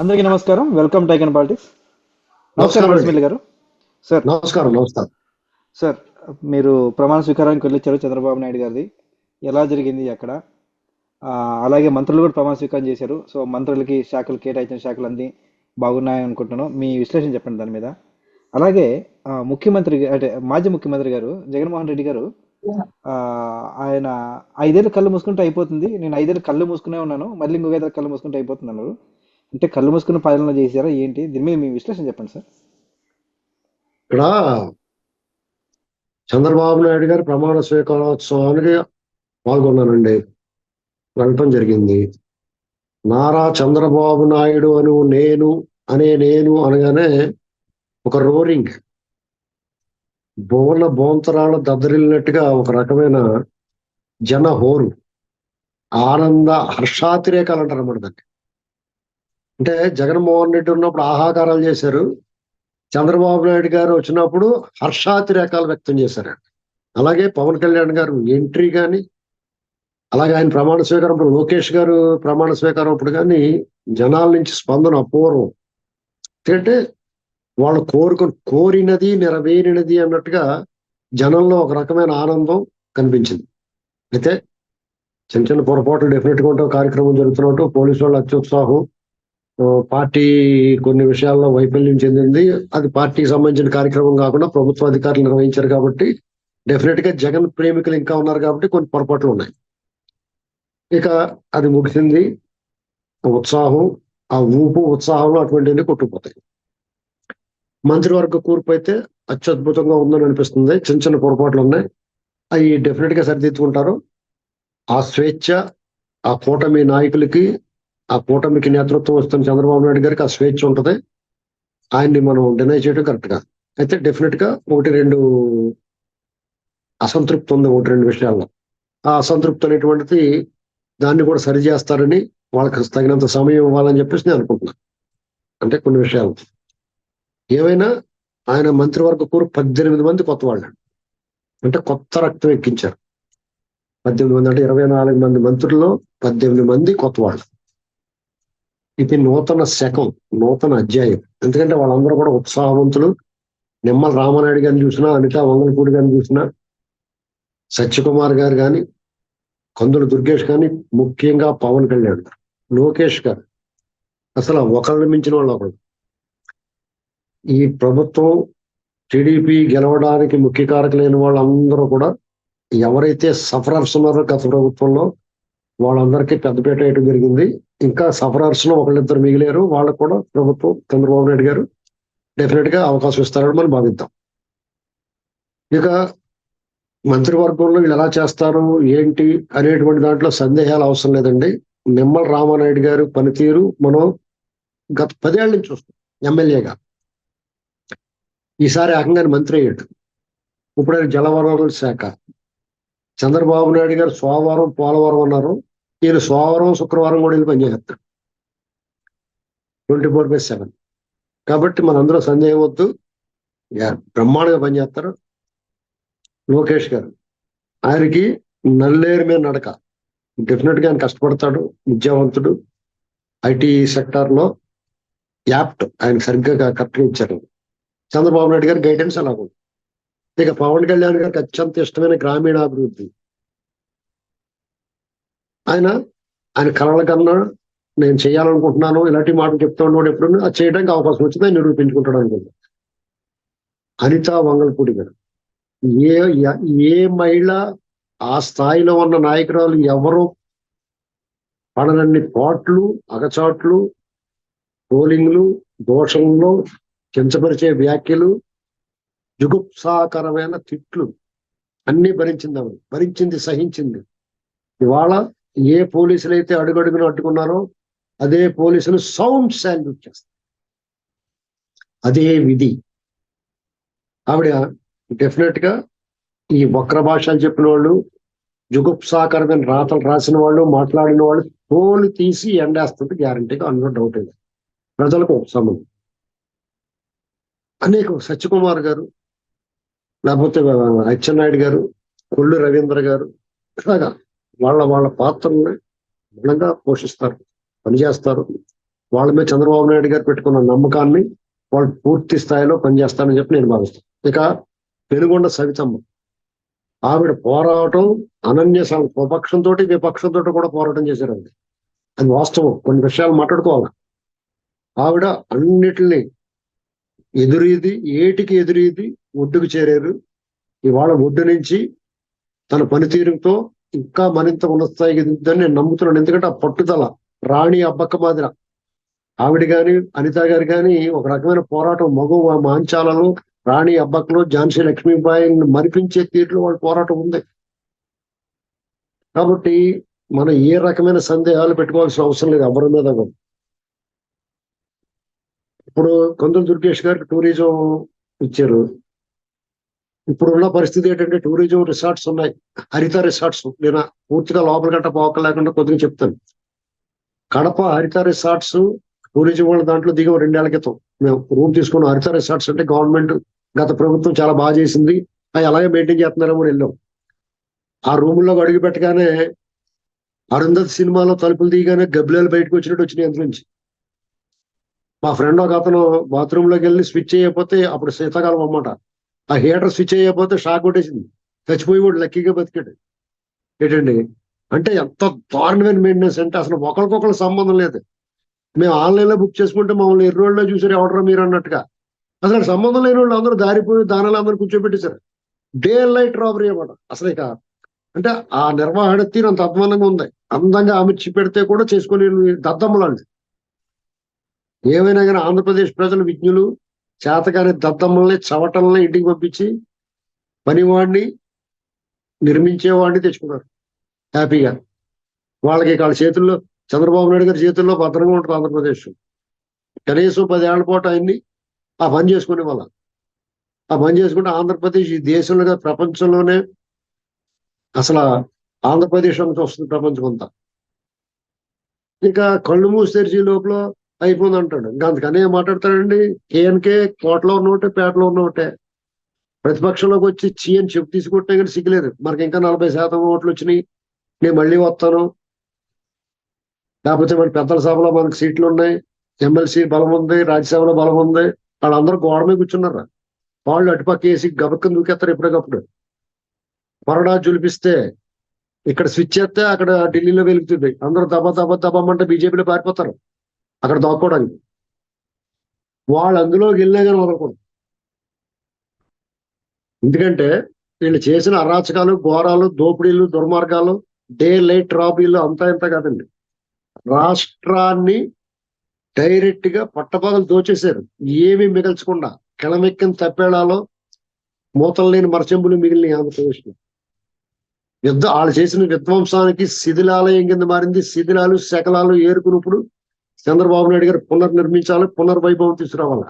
అందరికీ నమస్కారం. Welcome టైగన్ politics నమస్కారం గారు. సార్ నమస్కారం నమస్కారం. సార్ మీరు ప్రమాణ స్వీకారానికి వెళ్ళొచ్చారు చంద్రబాబు నాయుడు గారిది ఎలా జరిగింది అక్కడ? అలాగే మంత్రులు కూడా ప్రమాణ స్వీకారం చేశారు. సో మంత్రులకి శాఖలు కేటాయించిన శాఖలు అన్నీ బాగున్నాయి అనుకుంటున్నాను. మీ విశ్లేషణ చెప్పండి దాని మీద. అలాగే ముఖ్యమంత్రి అంటే మాజీ ముఖ్యమంత్రి గారు జగన్మోహన్ రెడ్డి గారు ఆయన ఐదేళ్ళు కళ్ళు మూసుకుంటే అయిపోతుంది. నేను ఐదేళ్ళు కళ్ళు మూసుకునే ఉన్నాను. మళ్ళీ ఇంకొక ఐదేళ్ళు కళ్ళు మూసుకుంటే అయిపోతుంది అన్నారు. అంటే కళ్ళు మూసుకుని పాలన చేశారా? ఏంటి? దీని మీద మీ విశ్లేషణ చెప్పండి సార్. ఇక్కడ చంద్రబాబు నాయుడు గారి ప్రమాణ స్వీకారోత్సవానికి పాల్గొన్నానండి వెళ్ళటం జరిగింది. నారా చంద్రబాబు నాయుడు అను నేను అనే నేను అనగానే ఒక రోరింగ్. బోన బోంతరాలు దద్దరిల్లినట్టుగా ఒక రకమైన జన హోరు ఆనంద హర్షాతిరేకాలు అంటారు అన్నమాట దాన్ని. అంటే జగన్మోహన్ రెడ్డి ఉన్నప్పుడు ఆహాకారాలు చేశారు. చంద్రబాబు నాయుడు గారు వచ్చినప్పుడు హర్షాతిరేకాలు వ్యక్తం చేశారు. అలాగే పవన్ కళ్యాణ్ గారు ఎంట్రీ కానీ అలాగే ఆయన ప్రమాణ స్వీకారం అప్పుడు లోకేష్ గారు ప్రమాణ స్వీకారం అప్పుడు కానీ జనాల నుంచి స్పందన అపూర్వం. ఎందుకంటే వాళ్ళు కోరుకుని కోరినది నెరవేరినది అన్నట్టుగా జనంలో ఒక రకమైన ఆనందం కనిపించింది. అయితే చిన్న చిన్న పొరపాట్లు డెఫినెట్గా కార్యక్రమం జరుగుతున్నట్టు పోలీసు వాళ్ళు అత్యుత్సాహం పార్టీ కొన్ని విషయాల్లో వైఫల్యం చెందింది. అది పార్టీకి సంబంధించిన కార్యక్రమం కాకుండా ప్రభుత్వ అధికారులు నిర్వహించారు కాబట్టి డెఫినెట్గా జగన్ ప్రేమికులు ఇంకా ఉన్నారు కాబట్టి కొన్ని పొరపాట్లు ఉన్నాయి. ఇక అది ముగిసింది. ఉత్సాహం ఆ ఊపు ఉత్సాహంలో అటువంటివన్నీ కొట్టుకుపోతాయి. మంత్రివర్గ కూర్పు అయితే అత్యద్భుతంగా ఉందని అనిపిస్తుంది. చిన్న చిన్న పొరపాట్లు ఉన్నాయి. అవి డెఫినెట్గా సరిదిద్దుకుంటారు. ఆ స్వేచ్ఛ ఆ కూటమి నాయకులకి ఆ కూటమికి నేతృత్వం వస్తున్న చంద్రబాబు నాయుడు గారికి ఆ స్వేచ్ఛ ఉంటుంది. ఆయన్ని మనం డినై చేయడం కరెక్ట్ కాదు అయితే డెఫినెట్గా ఒకటి రెండు అసంతృప్తి ఉంది ఒకటి రెండు విషయాల్లో. ఆ అసంతృప్తి అనేటువంటిది దాన్ని కూడా సరి చేస్తారని వాళ్ళకి తగినంత సమయం ఇవ్వాలని చెప్పేసి నేను అనుకుంటున్నాను అంటే కొన్ని విషయాలు. ఏమైనా ఆయన మంత్రివర్గ కూరు పద్దెనిమిది మంది కొత్త వాళ్ళు అంటే కొత్త రక్తం ఎక్కించారు. పద్దెనిమిది మంది అంటే ఇరవై నాలుగు మంది మంత్రుల్లో పద్దెనిమిది మంది కొత్త వాళ్ళు ఇది నూతన శకం నూతన అధ్యాయం. ఎందుకంటే వాళ్ళందరూ కూడా ఉత్సాహవంతులు. నిమ్మల రామనాయుడు గారిని చూసినా అనితా వంగలపూడి గారిని చూసినా సత్యకుమార్ గారు కానీ కందుల దుర్గేష్ కానీ ముఖ్యంగా పవన్ కళ్యాణ్ గారు లోకేష్ గారు. అసలు ఒకళ్ళని మించిన వాళ్ళు ఒకళ్ళు. ఈ ప్రభుత్వం టీడీపీ గెలవడానికి ముఖ్య కారకులైన వాళ్ళందరూ కూడా ఎవరైతే సఫరర్స్ ఉన్నారో గత ప్రభుత్వంలో వాళ్ళందరికీ పెద్దపేట వేయడం జరిగింది. ఇంకా సఫరర్స్లో ఒకళ్ళిద్దరు మిగిలేరు. వాళ్ళకు కూడా ప్రభుత్వం చంద్రబాబు నాయుడు గారు డెఫినెట్గా అవకాశం ఇస్తారని మనం భావిద్దాం. ఇక మంత్రివర్గంలో వీళ్ళు ఎలా చేస్తారు? ఏంటి? అనేటువంటి దాంట్లో సందేహాలు అవసరం లేదండి. నిమ్మల రామానాయుడు గారు పనితీరు మనం గత పదేళ్ళ నుంచి చూస్తాం ఎమ్మెల్యేగా. ఈసారి ఏకంగానే మంత్రి అయ్యాడు. ఇప్పుడు ఆయన జలవనరుల శాఖ. చంద్రబాబు నాయుడు గారు సోమవారం పోలవరం అన్నారు. ఈయన సోమవారం శుక్రవారం కూడా వెళ్ళి పనిచేస్తారు ట్వంటీ ఫోర్ బై సెవెన్ కాబట్టి మనందరూ సందేహం వద్దు. బ్రహ్మాండంగా పనిచేస్తారు. లోకేష్ గారు ఆయనకి నల్లేరు మీద నడక. డెఫినెట్గా ఆయన కష్టపడతాడు విద్యావంతుడు. ఐటీ సెక్టార్లో యాప్ట్ ఆయన సరిగ్గా కరెక్ట్గా ఇచ్చారు. చంద్రబాబు నాయుడు గారి గైడెన్స్ అలా ఉంది ఇక పవన్ కళ్యాణ్ గారికి అత్యంత ఇష్టమైన గ్రామీణాభివృద్ధి. ఆయన ఆయన కలల కన్నా నేను చేయాలనుకుంటున్నాను ఇలాంటి మాటలు చెప్తా ఉన్నాడు ఎప్పుడు అది చేయడానికి అవకాశం వచ్చింది ఆయన నిరూపించుకుంటాడు అనుకుంటా. అనిత వంగల్పూడి గారు. ఏ ఏ మహిళ ఆ స్థాయిలో ఉన్న నాయకురాలు ఎవరు పడనన్ని పాట్లు అగచాట్లు పోలింగ్లు దోషంలో కించపరిచే వ్యాఖ్యలు జుగుప్సాకరమైన తిట్లు అన్ని భరించింది అవి భరించింది సహించింది. ఇవాళ ఏ పోలీసులు అయితే అడుగడుగును అట్టుకున్నారో అదే పోలీసులు సౌండ్ శాల్యూట్ చేస్తారు. అదే విధి. ఆవిడ డెఫినెట్గా ఈ వక్ర భాషలు చెప్పిన వాళ్ళు జుగుప్సాకరమైన రాతలు రాసిన వాళ్ళు మాట్లాడిన వాళ్ళు తోలు తీసి ఎండేస్తుంది గ్యారంటీగా అందులో డౌట్ లేదు. ప్రజలకు ఉపశమనం. అనేక సత్యకుమార్ గారు లేకపోతే అచ్చెన్నాయుడు గారు కొల్లు రవీంద్ర గారు అలాగా వాళ్ళ వాళ్ళ పాత్రల్ని బలంగా పోషిస్తారు పనిచేస్తారు. వాళ్ళ మీద చంద్రబాబు నాయుడు గారు పెట్టుకున్న నమ్మకాన్ని వాళ్ళు పూర్తి స్థాయిలో పనిచేస్తారని చెప్పి నేను భావిస్తాను ఇక పెనుగొండ సవితమ్మ. ఆవిడ పోరాటం అనన్య స్వపక్షంతో విపక్షంతో కూడా పోరాటం చేశారండి. అది వాస్తవం. కొన్ని విషయాలు మాట్లాడుకోవాలి. ఆవిడ అన్నిటిని ఎదురీది ఏటికి ఎదురీది ఒడ్డుకు చేరారు. ఇవాళ ఒడ్డు నుంచి తన పనితీరుతో ఇంకా మరింత ఉన్నత స్థాయికి ఎదుగుతుందని నేను నమ్ముతున్నాను. ఎందుకంటే ఆ పట్టుదల రాణి అబ్బక్క మాదిర. ఆవిడ గాని అనిత గారు కానీ ఒక రకమైన పోరాటం మగు మాంచాలలో రాణి అబ్బక్కలో ఝాన్సీ లక్ష్మీబాయిని మరిపించే తీరులో వాళ్ళ పోరాటం ఉంది. కాబట్టి మనం ఏ రకమైన సందేహాలు పెట్టుకోవాల్సిన అవసరం లేదు ఎవరి మీద ఇప్పుడు కొందరు దుర్గేష్ గారికి టూరిజం ఇచ్చారు. ఇప్పుడు ఉన్న పరిస్థితి ఏంటంటే టూరిజం రిసార్ట్స్ ఉన్నాయి. హరిత రిసార్ట్స్. నేను పూర్తిగా లోపల గంట పోక లేకుండా కొద్దిగా చెప్తాను. కడప హరిత రిసార్ట్స్ టూరిజం వాళ్ళ దాంట్లో దిగం రెండేళ్ళ క్రితం. మేము రూమ్ తీసుకున్నాం హరిత రిసార్ట్స్ అంటే గవర్నమెంట్ గత ప్రభుత్వం చాలా బాగా చేసింది. అవి అలాగే మెయింటైన్ చేస్తున్నారేమో వెళ్ళాం. ఆ రూముల్లో అడుగు పెట్టగానే అరుంధతి సినిమాలో తలుపులు తీయగానే గబ్బిలాలు బయటకు వచ్చినట్టు వచ్చినాయి అందులో నుంచి. మా ఫ్రెండ్ ఒక అతను బాత్రూమ్లోకి వెళ్ళి స్విచ్ చేయకపోతే అప్పుడు శీతాకాలం అన్నమాట. ఆ హీటర్ స్విచ్ అయ్యకపోతే షాక్ కొట్టేసింది. చచ్చిపోయి కూడా లక్కీగా బతికాడు. ఏంటండి? అంటే ఎంత దారుణమైన మెయింటెనెన్స్ అంటే అసలు ఒకరికొకరు సంబంధం లేదు. మేము ఆన్లైన్లో బుక్ చేసుకుంటే మమ్మల్ని ఎర్ర రోజుల్లో చూసారు ఎవడరా మీరు అన్నట్టుగా. అసలు సంబంధం లేని వాళ్ళు అందరూ దారిపోయి దానాలు అందరూ కూర్చోబెట్టేశారు. డే లైట్ రాబరీ అనమాట అసలు ఇక అంటే ఆ నిర్వహణ తీరు అంత అద్భుతంగా ఉంది. అందంగా అమర్చి పెడితే కూడా చేసుకుని దద్దమ్మలాంటి ఏమైనా కానీ ఆంధ్రప్రదేశ్ ప్రజలు విజ్ఞులు చేతగాని దద్దమ్మల్ని చవటల్ని ఇంటికి పంపించి పనివాడిని నిర్మించేవాడిని తెచ్చుకున్నారు. హ్యాపీగా. వాళ్ళకి వాళ్ళ చేతుల్లో చంద్రబాబు నాయుడు గారి చేతుల్లో భద్రంగా ఉంటుంది ఆంధ్రప్రదేశ్. కనీసం పదేళ్ళ పాటు ఆయన్ని ఆ పని చేసుకునే వాళ్ళ. ఆ పని చేసుకుంటే ఆంధ్రప్రదేశ్ ఈ దేశంలో ప్రపంచంలోనే అసలు ఆంధ్రప్రదేశ్ నుంచి వస్తుంది ప్రపంచం అంతా ఇక కళ్ళు మూసి తెరిచి లోపల అయిపోయింది అంటాడు. ఇంకా అందుకని ఏం మాట్లాడతాడండి? కేఎన్కే కోటలో ఉన్న ఒకటే పేటలో ఉన్న ఒకటే. ప్రతిపక్షంలోకి వచ్చి చీ అని చెప్పు తీసుకుంటే కానీ సిగ్గులేదు. మనకి ఇంకా నలభై శాతం ఓట్లు వచ్చినాయి. నేను మళ్ళీ వస్తాను. లేకపోతే మన పెద్దల సభలో మనకు సీట్లు ఉన్నాయి. ఎమ్మెల్సీ బలం ఉంది రాజ్యసభలో బలం ఉంది. వాళ్ళందరూ గోడ మీద కూర్చున్నారు? వాళ్ళు అటుపక్క వేసి గబక్కన దూకేస్తారు ఎప్పటికప్పుడు కొరడా జులిపిస్తే ఇక్కడ స్విచ్ చేస్తే అక్కడ ఢిల్లీలో వెలుగుతుంది. అందరూ దబ దబ దబమంటే బీజేపీలో పారిపోతారు. అక్కడ దాక్కోవడానికి వాళ్ళు అందులోకి వెళ్ళినా కానీ వదలకూడదు ఎందుకంటే వీళ్ళు చేసిన అరాచకాలు ఘోరాలు దోపిడీలు దుర్మార్గాలు డే లైట్ రాబీలు అంతా ఇంత కాదండి. రాష్ట్రాన్ని డైరెక్ట్గా పట్టపగలు దోచేశారు. ఏమీ మిగల్చకుండా కిళమెక్కిన తప్పేళాలో మూతలు లేని మరచెంబులు మిగిలిన ఆంధ్రప్రదేశ్లో. యుద్ధ వాళ్ళు చేసిన విధ్వంసానికి శిథిలాలయం కింద మారింది. శిథిలాలు శకలాలు ఏరుకున్నప్పుడు చంద్రబాబు నాయుడు గారు పునర్నిర్మించాలి పునర్వైభవం తీసుకురావాలి?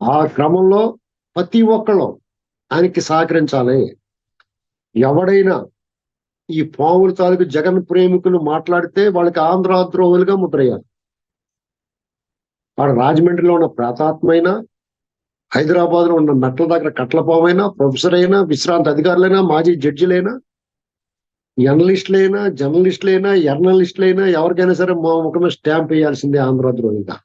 ఆ క్రమంలో ప్రతి ఒక్కళ్ళు ఆయనకి సహకరించాలి. ఎవడైనా ఈ పాముల తాలూకు జగన్ ప్రేమికులు మాట్లాడితే వాళ్ళకి ఆంధ్ర ద్రోహులుగా ముద్రయ్యాలి. వాడు రాజమండ్రిలో ఉన్న ప్రాతాత్మైన హైదరాబాద్లో ఉన్న మెట్ల దగ్గర కట్లపామైనా ప్రొఫెసర్ అయినా విశ్రాంతి అధికారులైనా మాజీ జడ్జిలైనా జర్నలిస్టులైనా జర్నలిస్టులైనా జర్నలిస్టులైనా ఎవరికైనా సరే మా ముఖమే స్టాంప్ వేయాల్సిందే ఆంధ్ర ద్రోహిగా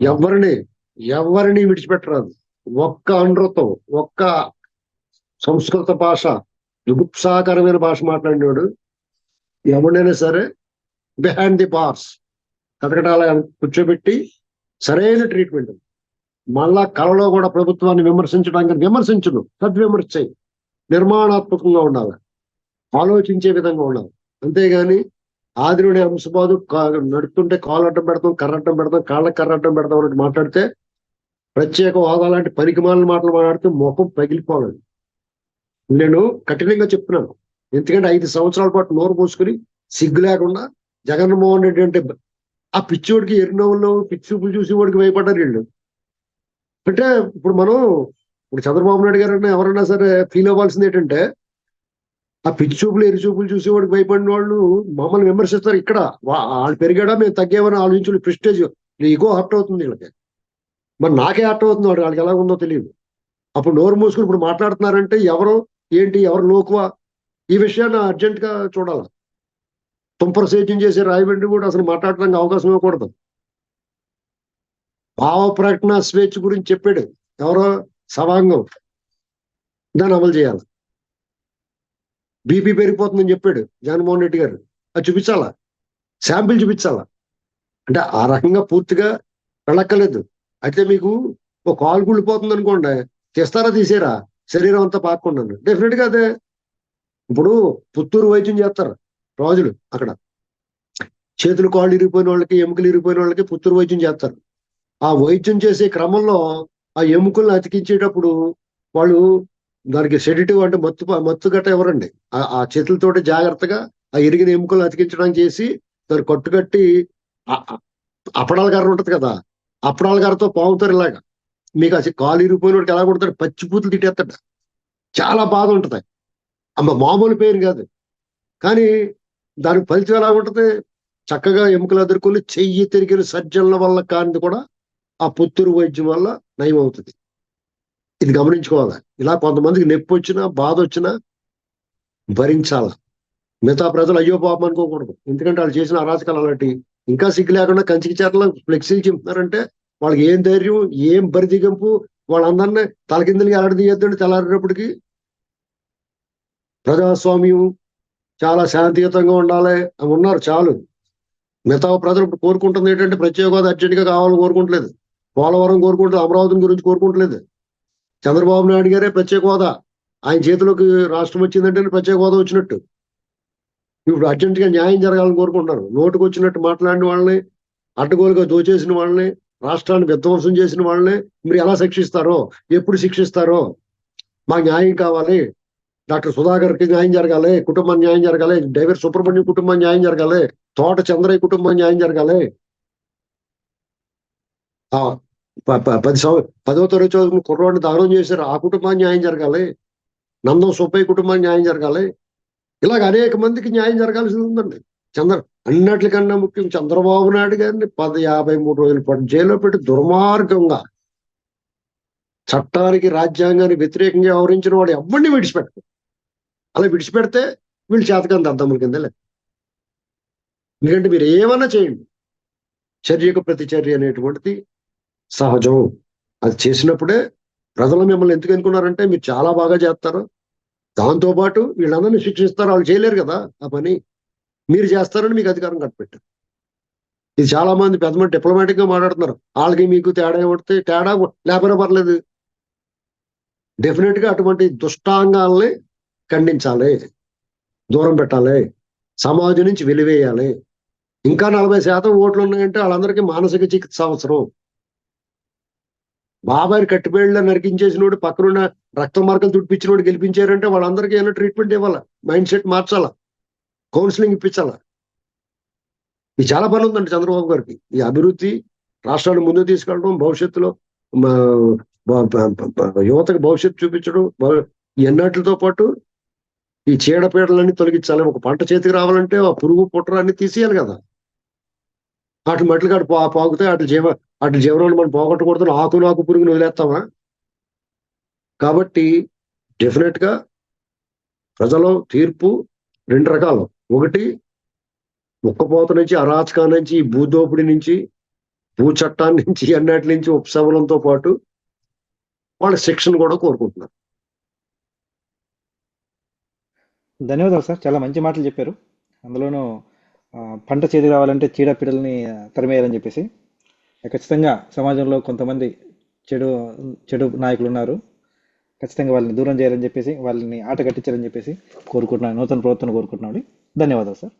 ఎవరిని ఎవరిని విడిచిపెట్టరాదు. ఒక్క అనృతం ఒక్క సంస్కృత భాష దుగుప్సాకరమైన భాష మాట్లాడినాడు ఎవరినైనా సరే బిహైండ్ ది బార్స్ కథకటాల కూర్చోబెట్టి సరైన ట్రీట్మెంట్ మళ్ళా కళలో కూడా ప్రభుత్వాన్ని విమర్శించడానికి విమర్శించను సద్విమర్శ నిర్మాణాత్మకంగా ఉండాలి. ఆలోచించే విధంగా ఉండాలి అంతేగాని ఆదిరుడి అంశబాదు కా- నడుస్తుంటే కాలు అడ్డం పెడతాం కర్ర అడ్డం పెడతాం కాళ్ళకి కర్ర అడ్డం పెడతాం అన్నట్టు మాట్లాడితే ప్రత్యేక హోదా లాంటి పనికిమాలిన మాటలు మాట్లాడితే ముఖం పగిలిపోవాలి. నేను కఠినంగా చెప్తున్నాను. ఎందుకంటే ఐదు సంవత్సరాల పాటు నోరు పోసుకుని సిగ్గు లేకుండా జగన్మోహన్ రెడ్డి అంటే ఆ పిచ్చోడికి ఎరునవ్వులో పిచ్చి చూపులు చూసి వాడికి భయపడ్డారు వీళ్ళు. అంటే ఇప్పుడు మనం ఇప్పుడు చంద్రబాబు నాయుడు గారు ఎవరైనా సరే ఫీల్ అవ్వాల్సింది ఏంటంటే ఆ పిచ్చి చూపులు ఎరి చూపులు చూసేవాడికి భయపడిన వాళ్ళు మమ్మల్ని విమర్శిస్తారు ఇక్కడ. వాళ్ళు పెరిగాడా మేము తగ్గేమని ఆలోచించు ప్రిస్టేజ్. ఈగో హర్ట్ అవుతుంది వీళ్ళకి. మరి నాకే హర్ట్ అవుతుంది వాడు వాళ్ళకి ఎలా ఉందో తెలియదు. అప్పుడు నోరు మూసుకుని ఇప్పుడు మాట్లాడుతున్నారంటే ఎవరు ఏంటి ఎవరు లోకువా? ఈ విషయాన్ని అర్జెంట్గా చూడాలి? తుంపర సేద్యం చేసే రాయబండి కూడా అసలు మాట్లాడడానికి అవకాశం ఇవ్వకూడదు. భావ ప్రకటన స్వేచ్ఛ గురించి చెప్పాడు ఎవరో సవాంగం దాన్ని అమలు చేయాలి. బీపీ పెరిగిపోతుందని చెప్పాడు జగన్మోహన్ రెడ్డి గారు. అది చూపించాలా? శాంపిల్ చూపించాలా? అంటే ఆ రకంగా పూర్తిగా వెళ్ళక్కర్లేదు. అయితే మీకు ఒక కాలు గుళ్ళిపోతుంది అనుకోండి తీస్తారా తీసేరా? శరీరం అంతా పాకుండా డెఫినెట్గా అదే. ఇప్పుడు పుత్తూరు వైద్యం చేస్తారు రాజులు అక్కడ. చేతులు కాళ్ళు ఇరిగిపోయిన వాళ్ళకి ఎముకలు ఇరిగిపోయిన వాళ్ళకి పుత్తూరు వైద్యం చేస్తారు. ఆ వైద్యం చేసే క్రమంలో ఆ ఎముకలను అతికించేటప్పుడు వాళ్ళు దానికి సెడిటివ్ అంటే మత్తు మత్తు గట్ట ఎవరండి? ఆ- చేతులతోటి జాగ్రత్తగా ఆ ఎరిగిన ఎముకలు అతికించడం చేసి దాన్ని కట్టుకట్టి అప్పడాల గారు ఉంటది కదా అప్పడాల గారితో పావుతారు ఇలాగా. మీకు అసలు కాలు ఇరిగిపోయిన వాడికి ఎలా కొడతాడు? పచ్చిపూతులు తిట్టేస్తాడు. చాలా బాధ ఉంటది. అమ్మ మామూలు పేరు కాదు. కానీ దాని ఫలితం ఎలా ఉంటుంది? చక్కగా ఎముకలు ఎదుర్కొని చెయ్యి తిరిగిన సర్జన్ల వల్ల కానిది కూడా ఆ పుత్తూరు వైద్యం వల్ల నయం అవుతుంది ఇది గమనించుకోవాలి. ఇలా కొంతమందికి నొప్పి వచ్చినా బాధ వచ్చినా భరించాల. మిగతా ప్రజలు అయ్యో పాపం అనుకోకూడదు. ఎందుకంటే వాళ్ళు చేసిన అరాచకాలు అలాంటి ఇంకా సిగ్గు లేకుండా కంచికి చేతలో ఫ్లెక్సీలు చెప్తున్నారంటే వాళ్ళకి ఏం ధైర్యం ఏం బరిదిగింపు వాళ్ళందరినీ తలకిందులకి ఎలాంటి తీయొద్దండి ప్రజాస్వామ్యం చాలా శాంతియుతంగా ఉండాలి. అని ఉన్నారు చాలు. మిగతా ప్రజలు ఇప్పుడు కోరుకుంటుంది ఏంటంటే ప్రత్యేక హోదా అర్జెంట్గా కావాలని కోరుకుంటలేదు. పోలవరం కోరుకుంటలేదు అమరావతి గురించి కోరుకుంటలేదు. చంద్రబాబు నాయుడు గారే ప్రత్యేక హోదా. ఆయన చేతిలోకి రాష్ట్రం వచ్చిందంటే ప్రత్యేక హోదా వచ్చినట్టు. ఇప్పుడు అర్జెంటుగా న్యాయం జరగాలని కోరుకుంటున్నారు. నోటుకు వచ్చినట్టు మాట్లాడిన వాళ్ళని అడ్డగోలుగా దోచేసిన వాళ్ళని రాష్ట్రాన్ని విధ్వంసం చేసిన వాళ్ళని మీరు ఎలా శిక్షిస్తారో ఎప్పుడు శిక్షిస్తారో మాకు న్యాయం కావాలి. డాక్టర్ సుధాకర్కి న్యాయం జరగాలి కుటుంబం న్యాయం జరగాలి డైవర్ సుబ్రహ్మణ్యం కుటుంబం న్యాయం జరగాలి తోట చంద్రయ్య కుటుంబం న్యాయం జరగాలి. ఆ పది సంవ పదో తరగతి చదువుకున్న కుర్రవాడిని దానం చేశారు. ఆ కుటుంబాన్ని న్యాయం జరగాలి. నందం సుబ్బయ్య కుటుంబానికి న్యాయం జరగాలి. ఇలాగ అనేక మందికి న్యాయం జరగాల్సి ఉందండి. చంద్ర అన్నిటికన్నా ముఖ్యం చంద్రబాబు నాయుడు గారిని పది యాభై మూడు రోజుల పాటు జైల్లో పెట్టి దుర్మార్గంగా చట్టానికి రాజ్యాంగానికి వ్యతిరేకంగా వ్యవహరించిన వాడు ఎవరిని విడిచిపెట్టారు అలా విడిచిపెడితే వీళ్ళు చేతకంత అర్థముల కింద లెక్క ఎందుకంటే మీరు ఏమన్నా చేయండి. చర్యకు ప్రతిచర్య అనేటువంటిది సహజం. అది చేసినప్పుడే ప్రజలు మిమ్మల్ని ఎందుకు ఎన్నుకున్నారంటే మీరు చాలా బాగా చేస్తారు. దాంతో పాటు వీళ్ళందరినీ శిక్షిస్తారు. వాళ్ళు చేయలేరు కదా ఆ పని. మీరు చేస్తారని మీకు అధికారం కట్టపెట్టారు ఇది చాలా మంది పెద్ద మంది డిప్లొమాటిక్గా మాట్లాడుతున్నారు. వాళ్ళకి మీకు తేడా పడితే తేడా లేకపోయినా పర్లేదు. డెఫినెట్గా అటువంటి దుష్టాంగాల్ని ఖండించాలి. దూరం పెట్టాలి. సమాజం నుంచి వెలివేయాలి. ఇంకా నలభై శాతం ఓట్లు ఉన్నాయంటే వాళ్ళందరికీ మానసిక చికిత్స అవసరం. బాబాయ్ కట్టిపేళ్ళ నరికించేసినోడు పక్కనున్న రక్త మార్కలు తుడిపించినోడు గెలిపించారంటే వాళ్ళందరికీ ఏమైనా ట్రీట్మెంట్ ఇవ్వాలా? మైండ్ సెట్ మార్చాలా? కౌన్సిలింగ్ ఇప్పించాలా? ఇది చాలా పని ఉందండి చంద్రబాబు గారికి. ఈ అభివృద్ధి రాష్ట్రాన్ని ముందుకు తీసుకెళ్ళడం భవిష్యత్తులో మా యువతకు భవిష్యత్తు చూపించడం భ- పాటు ఈ చీడపీడలన్నీ తొలగించాలి ఒక పంట చేతికి రావాలంటే ఆ పురుగు పుట్టరాన్ని తీసేయాలి కదా. అటు మట్లు కాడు పా పాకుతాయి అటు జీవ అటు జీవనాన్ని మనం పోగొట్టకూడదు ఆకు నాకు పురుగును వదిలేస్తామా? కాబట్టి డెఫినెట్గా ప్రజలు తీర్పు రెండు రకాలు. ఒకటి ఉక్కపోత నుంచి అరాచకా నుంచి భూదోపిడి నుంచి భూ చట్టాన్ని నుంచి అన్నిటి నుంచి ఉపశమనంతో పాటు వాళ్ళ శిక్షణ కూడా కోరుకుంటున్నారు. ధన్యవాదాలు సార్. చాలా మంచి మాటలు చెప్పారు. అందులోనూ పంట చేతి రావాలంటే చీడపీడల్ని ఆ, తరిమేయాలని చెప్పేసి ఖచ్చితంగా సమాజంలో కొంతమంది చెడు చెడు నాయకులు ఉన్నారు ఖచ్చితంగా వాళ్ళని దూరం చేయాలని చెప్పేసి వాళ్ళని ఆట కట్టించాలని చెప్పేసి కోరుకుంటున్నాను నూతన ప్రభుత్వం కోరుకుంటున్నాను. ధన్యవాదాలు సార్.